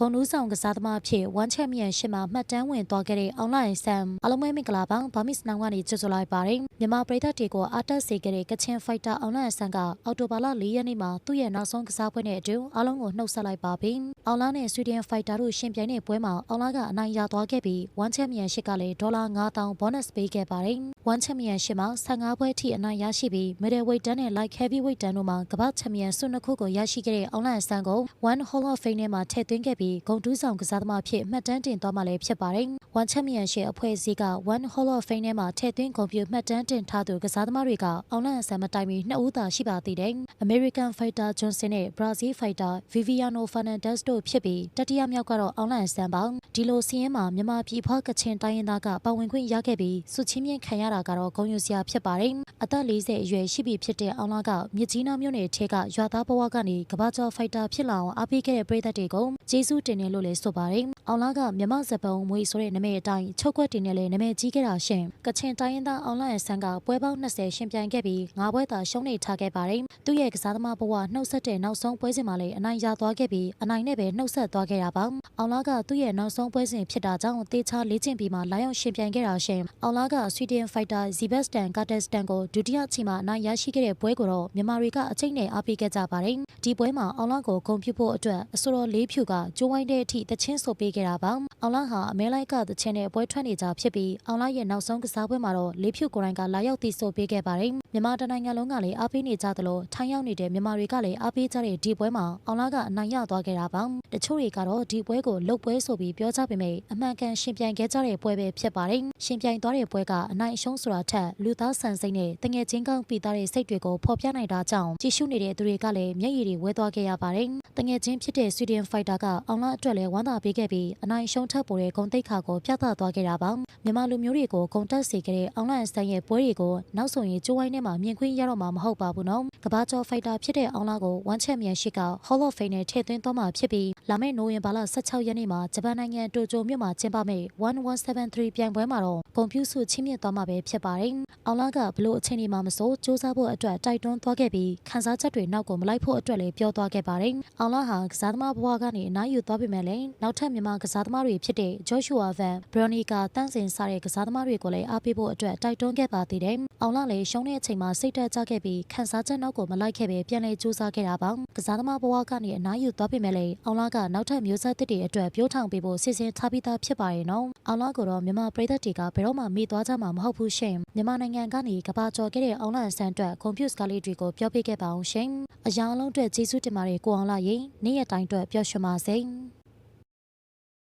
ဂုံနူးဆောင်ကစားသမားအဖြစ်ဝမ်ချက်မြန်ရှစ်မှာမှတ်တမ်းဝင်သွားခဲ့တဲ့ online ဆမ်အလုံးမဲမင်္ဂလာပါဘာမစ်နောင်ကနေကြိုဆိုလိုက်ပါတယ်မြန်မာပြည်သက်တွေကိုအားတက်စေခဲ့တဲ့ကချင်ဖိုက်တာ online ဆမ်ကအော်တိုဘာလ၄ရက်နေ့မှာသူ့ရဲ့နောက်ဆုံးကစားပွဲနဲ့အတူအားလုံးကိုနှုတ်ဆက်လိုက်ပါပြီအောင်လာနဲ့ဆွီဒင်ဖိုက်တာတို့ရှင်ပြိုင်တဲ့ပွဲမှာအောင်လာကအနိုင်ရသွားခဲ့ပြီးဝမ်ချက်မြန်ရှစ်ကလည်းဒေါ်လာ9000 bonus ပေးခဲ့ပါတယ် ဝမ်ချက်မြန်ရှစ်မှာ15ပွဲထိအနိုင်ရရှိပြီး middleweight တန်းနဲ့ light heavyweight တန်းတို့မှာကမ္ဘာချန်ပီယံဆုနှစ်ခုကိုရရှိခဲ့တဲ့အောင်လာဆန်ကို One Hall of Fame ထဲမှာထည့်သွင်းခဲ့ပြီးဂုံတူးဆောင်ကစားသမားဖြစ်မှတ်တမ်းတင်သွားမှလည်းဖြစ်ပါတယ်။ One Champion ရှစ်အဖွဲ့အစည်းက One Hall of Fame ထဲမှာထည့်သွင်းဂုံပြူမှတ်တမ်းတင်ထားသူကစားသမားတွေကအောင်လန်ဆန်မတိုင်မီနှစ်ဦးသာရှိပါသေးတယ်။ American Fighter Johnson နဲ့ Brazil Fighter Viviano Fernandez တို့ဖြစ်ပြီးတတိယမြောက်ကတော့အောင်လန်ဆန်ပါဒီလိုစီးရင်မှာမြန်မာပြည်ဖွားကချင်တိုင်းရင်းသားကပါဝင်ခွင့်ရခဲ့ပြီးစုချင်းမြင့်ခံရတာကတော့ဂုံယူစရာဖြစ်ပါတယ်။အသက်40အရွယ်ရှိပြီဖြစ်တဲ့အောင်လာကမြစ်ကြီးနားမြို့နယ်ထဲကရွာသားဘဝကနေကမ္ဘာကျော်ဖိုက်တာဖြစ်လာအောင်အားပေးခဲ့တဲ့ပြည်သက်တွေကိုကျေးဇူးတင်တယ်လို့လည်းဆိုပါတယ်။အောင်လာကမြမဇပုံမွေဆိုတဲ့နာမည်အတိုင်းချုပ်ကွက်တင်နဲ့လည်းနာမည်ကြီးခဲ့တာရှင်။ကချင်တိုင်းရင်းသားအောင်လာရဲ့ဆန်းကပွဲပေါင်း20ရှင်ပြိုင်ခဲ့ပြီး၅ပွဲသာရှုံးနေထားခဲ့ပါတယ်။သူ့ရဲ့ကစားသမားဘဝနှုတ်ဆက်တဲ့နောက်ဆုံးပွဲစဉ်မှာလည်းအနိုင်ရသွားခဲ့ပြီးအနိုင်နဲ့ပဲနှုတ်ဆက်သွားခဲ့တာပါ။အောင်လာကသူ့ရဲ့နောက်ဆုံးပွဲစဉ်ဖြစ်တာကြောင့်တေချာလေ့ကျင့်ပြီးမှလာရောက်ရှင်ပြိုင်ခဲ့တာရှင်။အောင်လာကဆွီဒင်ဖိုက်တာဇီဘက်စတန်ကာတက်စတန်ကိုဒုတိယချိန်မှာအနိုင်ရရှိခဲ့တဲ့ပွဲကိုတော့မြန်မာတွေကအချိန်နဲ့အားပေးခဲ့ကြပါတယ်။ဒီပွဲမှာအောင်လာကိုဂုဏ်ပြုဖို့အတွက်အစိုးရလေးဖြူကကျိုးဝိုင်းတဲ့အထိတချင်းဆိုပေးခဲ့တာပါ။အောင်လာဟာအမဲလိုက်ကတချင်းနဲ့ပွဲထွက်နေကြဖြစ်ပြီးအောင်လာရဲ့နောက်ဆုံးကစားပွဲမှာတော့လေးဖြူကိုယ်တိုင်ကလာရောက်တည်ဆိုပေးခဲ့ပါတယ်။မြန်မာတနိုင်ငံလုံးကလည်းအားပေးနေကြသလိုထိုင်းရောက်နေတဲ့မြန်မာတွေကလည်းအားပေးကြတဲ့ဒီပွဲမှာအောင်လာကအနိုင်ရသွားခဲ့တာပါ။တချို့တွေကတော့ဒီပွဲကိုလုတ်ပွဲဆိုပြီးပြောကြပေမဲ့အမှန်ကန်ရှင်ပြိုင်ခဲ့ကြတဲ့ပွဲပဲဖြစ်ပါတယ်။ရှင်ပြိုင်သွားတဲ့ပွဲကအနိုင်အရှုံးဆိုတာထက်လူသားဆန်စိတ်နဲ့တငယ်ချင်းကောင်းပြီးသားတဲ့စိတ်တွေကိုဖော်ပြနိုင်တာကြောင့်ကြည့်ရှုနေတဲ့သူတွေကလည်းမျက်ရည်တွေဝဲသွားခဲ့ရပါတယ်။တငယ်ချင်းဖြစ်တဲ့ဆွီဒင်ဖိုက်တာကအောင်လာအတွက်လည်းဝမ်းသာပေးခဲ့ပြီးအနိုင်ရှုံးထပ်ပေါ်တဲ့ဂုံတိတ်ခါကိုပြသသွားခဲ့တာပါ။မြန်မာလူမျိုးတွေကိုဂုံတက်စေခဲ့တဲ့အောင်လာဆန်ရဲ့ပွဲတွေကိုနောက်ဆိုရင်ကျိုးဝိုင်းထဲမှာမြင်ခွင့်ရတော့မှာမဟုတ်ပါဘူးနော်။ကဘာကျော်ဖိုက်တာဖြစ်တဲ့အောင်လာကိုဝမ်ချက်မြန်ရှိက Hall of Fame နဲ့ထည့်သွင်းသွားမှာဖြစ်ပြီးလာမယ့်နိုဝင်ဘာလ16ရက်နေ့မှာဂျပန်နိုင်ငံတိုကျိုမြို့မှာကျင်းပမယ့်1173ပြိုင်ပွဲမှာတော့ဂုံပြူစုချင်းမြင့်သွားမှာပဲဖြစ်ပါတယ်။အောင်လာကဘလို့အချိန်ဒီမှာမစိုးစူးစမ်းဖို့အတွက်တိုက်တွန်းသွားခဲ့ပြီးခန်းစားချက်တွေနောက်ကိုမလိုက်ဖို့အတွက်လည်းပြောသွားခဲ့ပါတယ်။အောင်လာဟာကစားသမားဘဝကနေအနားယူသွားပြီမဲ့လည်းနောက်ထပ်မြန်မာကစားသမားတွေဖြစ်တဲ့ Joshua Van, Veronica တန်းစင်စားတဲ့ကစားသမားတွေကိုလည်းအားပေးဖို့အတွက်တိုက်တွန်းခဲ့ပါသေးတယ်။အောင်လာလည်းရှုံးတဲ့အချိန်မှာစိတ်တက်ကြခဲ့ပြီးခန်းစားချက်နောက်ကိုမလိုက်ခဲ့ပဲပြန်လဲစူးစမ်းခဲ့တာပါ။ကစားသမားဘဝကနေအနားယူသွားပြီမဲ့လည်းအောင်လာကနောက်ထပ်မျိုးဆက်သစ်တွေအတွက်ပြောထောင်ပေးဖို့စီစဉ်ထားပြီးသားဖြစ်ပါရဲ့နော်။အောင်လာကိုတော့မြန်မာပြည်သက်တွေကဘယ်တော့မှမေ့သွားကြမှာမဟုတ်ဘူးရှင်။မြန်မာနိုင်ငံကနေကဘာကျော်ခဲ့တဲ့အောင်လာဆန်အတွက်ကွန်ပျူတာလေးတွေကိုပြောပြခဲ့ပါအောင်ရှင်။အရာအလုံးအတွက်ကျေးဇူးတင်ပါတယ်ကိုအောင်လာရေနေ့ရက်တိုင်းအတွက်ပျော်ရွှင်ပါစေ။